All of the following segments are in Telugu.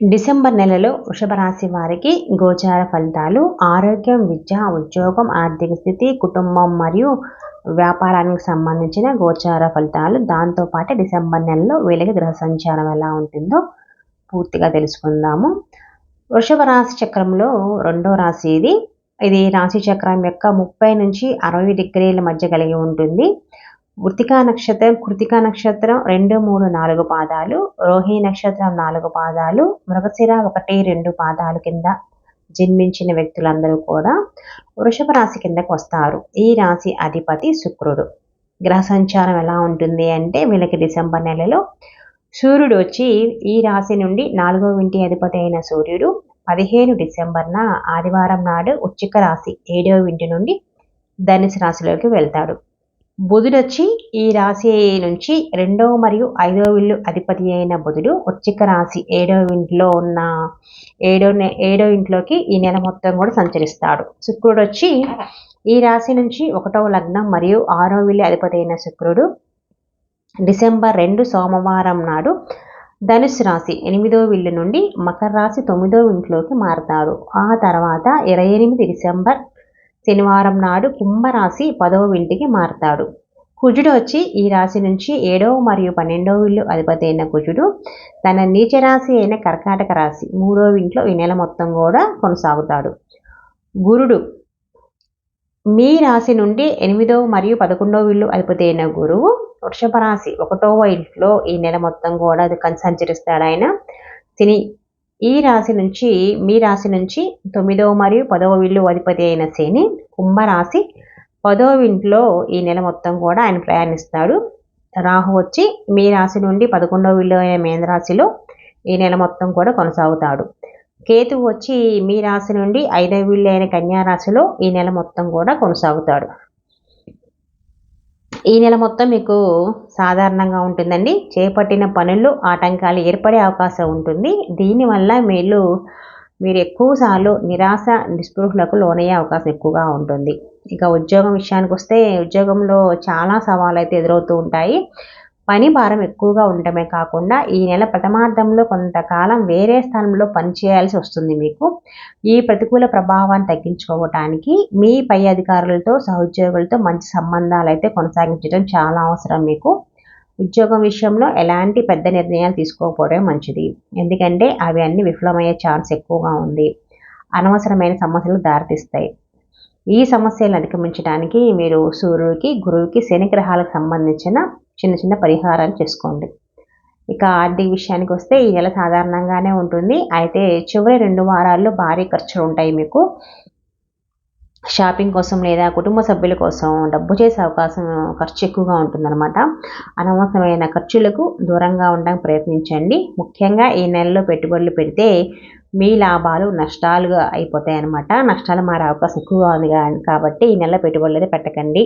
డిసెంబర్ నెలలో వృషభ రాశి వారికి గోచార ఫలితాలు ఆరోగ్యం విద్య ఉద్యోగం ఆర్థిక స్థితి కుటుంబం మరియు వ్యాపారానికి సంబంధించిన గోచార ఫలితాలు. దాంతోపాటు డిసెంబర్ నెలలో వీళ్ళకి గ్రహ సంచారం ఎలా ఉంటుందో పూర్తిగా తెలుసుకుందాము. వృషభ రాశి చక్రంలో రెండో రాశి ఇది. ఇది రాశి చక్రం యొక్క ముప్పై నుంచి అరవై డిగ్రీల మధ్య కలిగి ఉంటుంది. వృతికా నక్షత్రం కృతికా నక్షత్రం రెండు మూడు నాలుగు పాదాలు రోహిణి నక్షత్రం నాలుగు పాదాలు మృగశిర ఒకటి రెండు పాదాలు కింద జన్మించిన వ్యక్తులందరూ కూడా వృషభ రాశి కిందకు వస్తారు. ఈ రాశి అధిపతి శుక్రుడు. గ్రహ సంచారం ఎలా ఉంటుంది అంటే వీళ్ళకి డిసెంబర్ నెలలో సూర్యుడు వచ్చి ఈ రాశి నుండి నాలుగో ఇంటి అధిపతి అయిన సూర్యుడు పదిహేను డిసెంబర్న ఆదివారం నాడు ఉచ్చిక రాశి ఏడవ ఇంటి నుండి ధనుసు రాశిలోకి వెళ్తాడు. బుధుడు వచ్చి ఈ రాశి నుంచి రెండవ మరియు ఐదవ ఇల్లు అధిపతి అయిన బుధుడు ఉచ్చిక రాశి. ఏడవ ఇంట్లో ఉన్న ఏడో ఏడో ఇంట్లోకి ఈ నెల మొత్తం కూడా సంచరిస్తాడు. శుక్రుడు వచ్చి ఈ రాశి నుంచి ఒకటవ లగ్నం మరియు ఆరో ఇల్లు అధిపతి అయిన శుక్రుడు డిసెంబర్ రెండు సోమవారం నాడు ధనుసు రాశి. ఎనిమిదో విల్లు నుండి మకర రాశి తొమ్మిదో ఇంట్లోకి మారతాడు. ఆ తర్వాత ఇరవై ఎనిమిది డిసెంబర్ శనివారం నాడు కుంభరాశి పదవ ఇంటికి మారతాడు. కుజుడు వచ్చి ఈ రాశి నుంచి ఏడవ మరియు పన్నెండవ ఇల్లు అధిపతి అయిన కుజుడు తన నీచ రాశి అయిన కర్కాటక రాశి మూడవ ఇంట్లో ఈ నెల మొత్తం కూడా కొనసాగుతాడు. గురుడు మీ రాశి నుండి ఎనిమిదవ మరియు పదకొండవ ఇల్లు అధిపతి అయిన గురువు వృషభ రాశి ఒకటవ ఇంట్లో ఈ నెల మొత్తం కూడా అది సంచరిస్తాడు ఆయన. శని ఈ రాశి నుంచి మీ రాశి నుంచి తొమ్మిదవ మరియు పదవ విల్లు అధిపతి అయిన శని కుంభరాశి పదవ ఇంట్లో ఈ నెల మొత్తం కూడా ఆయన ప్రయాణిస్తాడు. రాహు వచ్చి మీ రాశి నుండి పదకొండవ విల్లు అయిన మేనరాశిలో ఈ నెల మొత్తం కూడా కొనసాగుతాడు. కేతు వచ్చి మీ రాశి నుండి ఐదవ ఇల్లు అయిన కన్యారాశిలో ఈ నెల మొత్తం కూడా కొనసాగుతాడు. ఈ నెల మొత్తం మీకు సాధారణంగా ఉంటుందండి. చేపట్టిన పనుల్లో ఆటంకాలు ఏర్పడే అవకాశం ఉంటుంది. దీనివల్ల మీరు మీరు ఎక్కువసార్లు నిరాశ నిస్పృహులకు లోనయ్యే అవకాశం ఎక్కువగా ఉంటుంది. ఇక ఉద్యోగం విషయానికి వస్తే ఉద్యోగంలో చాలా సవాళ్ళు అయితే ఎదురవుతూ ఉంటాయి. పని భారం ఎక్కువగా ఉండటమే కాకుండా ఈ నెల ప్రథమార్థంలో కొంతకాలం వేరే స్థానంలో పనిచేయాల్సి వస్తుంది మీకు. ఈ ప్రతికూల ప్రభావాన్ని తగ్గించుకోవటానికి మీ పై అధికారులతో సహోద్యోగులతో మంచి సంబంధాలు అయితే కొనసాగించడం చాలా అవసరం మీకు. ఉద్యోగం విషయంలో ఎలాంటి పెద్ద నిర్ణయాలు తీసుకోకపోవడం మంచిది. ఎందుకంటే అవి అన్ని విఫలమయ్యే ఛాన్స్ ఎక్కువగా ఉంది. అనవసరమైన సమస్యలు దారితీస్తాయి. ఈ సమస్యలను అధిగమించడానికి మీరు సూర్యుడికి గురువుకి శని గ్రహాలకు సంబంధించిన చిన్న చిన్న పరిహారాలు చేసుకోండి. ఇక ఆర్థిక విషయానికి వస్తే ఈ నెల సాధారణంగానే ఉంటుంది. అయితే చివరి రెండు వారాల్లో భారీ ఖర్చులు ఉంటాయి మీకు. షాపింగ్ కోసం లేదా కుటుంబ సభ్యుల కోసం డబ్బు చేసే అవకాశం ఖర్చు ఎక్కువగా ఉంటుందన్నమాట. అనవసరమైన ఖర్చులకు దూరంగా ఉండడానికి ప్రయత్నించండి. ముఖ్యంగా ఈ నెలలో పెట్టుబడులు పెడితే మీ లాభాలు నష్టాలుగా అయిపోతాయి అన్నమాట నష్టాలు మారే అవకాశం ఎక్కువగా ఉంది కాబట్టి ఈ నెల పెట్టుబడులు అయితే పెట్టకండి.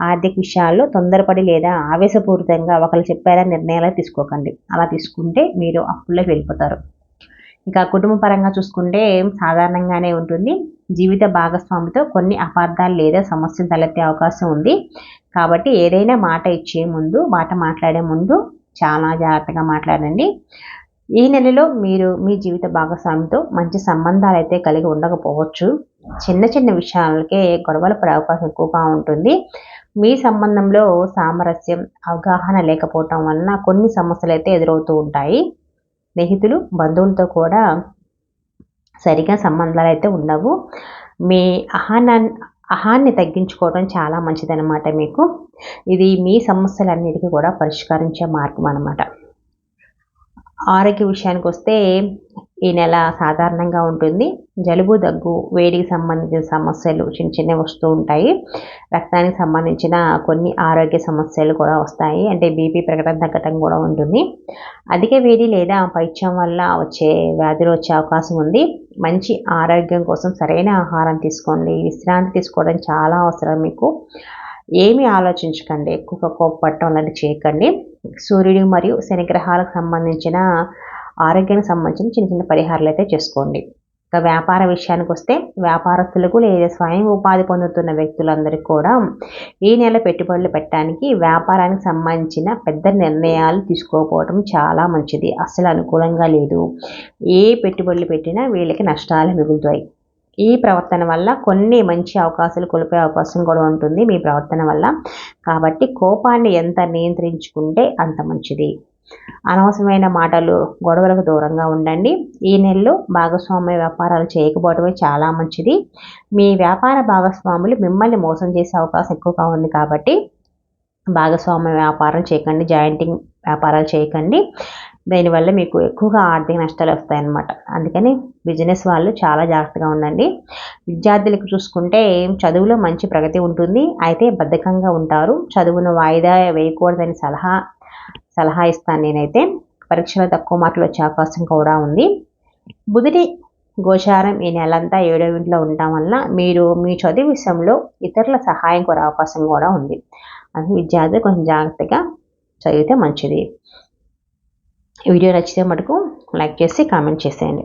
ఆర్థిక విషయాల్లో తొందరపడి లేదా ఆవేశపూరితంగా ఒకరు చెప్పారా నిర్ణయాలు తీసుకోకండి. అలా తీసుకుంటే మీరు అప్పుల్లోకి వెళ్ళిపోతారు. ఇంకా కుటుంబ పరంగా చూసుకుంటే సాధారణంగానే ఉంటుంది. జీవిత భాగస్వామితో కొన్ని అపార్థాలు లేదా సమస్యలు తలెత్తే అవకాశం ఉంది. కాబట్టి ఏదైనా మాట ఇచ్చే ముందు మాట మాట్లాడే ముందు చాలా జాగ్రత్తగా మాట్లాడండి. ఈ నెలలో మీరు మీ జీవిత భాగస్వామితో మంచి సంబంధాలు అయితే కలిగి ఉండకపోవచ్చు. చిన్న చిన్న విషయాలకే గొడవలు పడే అవకాశం ఎక్కువగా ఉంటుంది. మీ సంబంధంలో సామరస్యం అవగాహన లేకపోవటం వలన కొన్ని సమస్యలు అయితే ఎదురవుతూ ఉంటాయి. స్నేహితులు బంధువులతో కూడా సరిగా సంబంధాలు అయితే ఉండవు. మీ అహానా అహాన్ని తగ్గించుకోవడం చాలా మంచిదన్నమాట మీకు. ఇది మీ సమస్యలన్నిటికీ కూడా పరిష్కరించే మార్గం అనమాట ఆరోగ్య విషయానికి వస్తే ఈ నెల సాధారణంగా ఉంటుంది. జలుబు దగ్గు వేడికి సంబంధించిన సమస్యలు చిన్న చిన్నవి వస్తూ ఉంటాయి. రక్తానికి సంబంధించిన కొన్ని ఆరోగ్య సమస్యలు కూడా వస్తాయి. అంటే బీపీ ప్రకటన తగ్గటం కూడా ఉంటుంది. అధిక వేడి లేదా పైత్యం వల్ల వచ్చే వ్యాధులు వచ్చే అవకాశం ఉంది. మంచి ఆరోగ్యం కోసం సరైన ఆహారం తీసుకోండి. విశ్రాంతి తీసుకోవడం చాలా అవసరం మీకు. ఏమి ఆలోచించకండి. ఎక్కువగా కోపపడటం అలాంటివి చేయకండి. సూర్యుడు మరియు శనిగ్రహాలకు సంబంధించిన ఆరోగ్యానికి సంబంధించిన చిన్న చిన్న పరిహారాలు అయితే చేసుకోండి. ఇక వ్యాపార విషయానికి వస్తే వ్యాపారస్తులకు లేదా స్వయం ఉపాధి పొందుతున్న వ్యక్తులందరికీ కూడా ఈ నెల పెట్టుబడులు పెట్టడానికి వ్యాపారానికి సంబంధించిన పెద్ద నిర్ణయాలు తీసుకోకపోవడం చాలా మంచిది. అస్సలు అనుకూలంగా లేదు. ఏ పెట్టుబడులు పెట్టినా వీళ్ళకి నష్టాలు మిగులుతాయి. ఈ ప్రవర్తన వల్ల కొన్ని మంచి అవకాశాలు కోల్పోయే అవకాశం కూడా ఉంటుంది మీ ప్రవర్తన వల్ల. కాబట్టి కోపాన్ని ఎంత నియంత్రించుకుంటే అంత మంచిది. అనవసరమైన మాటలు గొడవలకు దూరంగా ఉండండి. ఈ నెలలో భాగస్వామ్య వ్యాపారాలు చేయకపోవడమే చాలా మంచిది. మీ వ్యాపార భాగస్వాములు మిమ్మల్ని మోసం చేసే అవకాశం ఎక్కువగా ఉంది కాబట్టి భాగస్వామ్య వ్యాపారం చేయకండి జాయింటింగ్ వ్యాపారాలు చేయకండి. దీనివల్ల మీకు ఎక్కువగా ఆర్థిక నష్టాలు వస్తాయన్నమాట. అందుకని బిజినెస్ వాళ్ళు చాలా జాగ్రత్తగా ఉండండి. విద్యార్థులకు చూసుకుంటే చదువులో మంచి ప్రగతి ఉంటుంది. అయితే బద్ధకంగా ఉంటారు. చదువును వాయిదా వేయకూడదని సలహా సలహా ఇస్తాను నేనైతే. పరీక్షలో తక్కువ మార్కులు వచ్చే అవకాశం కూడా ఉంది. బుధుడి గోచారం ఈ నెలంతా ఏడో ఇంట్లో ఉండటం వల్ల మీరు మీ చదువు విషయంలో ఇతరుల సహాయం కోరే అవకాశం కూడా ఉంది. అది విద్యార్థులు కొంచెం జాగ్రత్తగా చదివితే మంచిది. వీడియో నచ్చితే మటుకు లైక్ చేసి కామెంట్ చేసేయండి.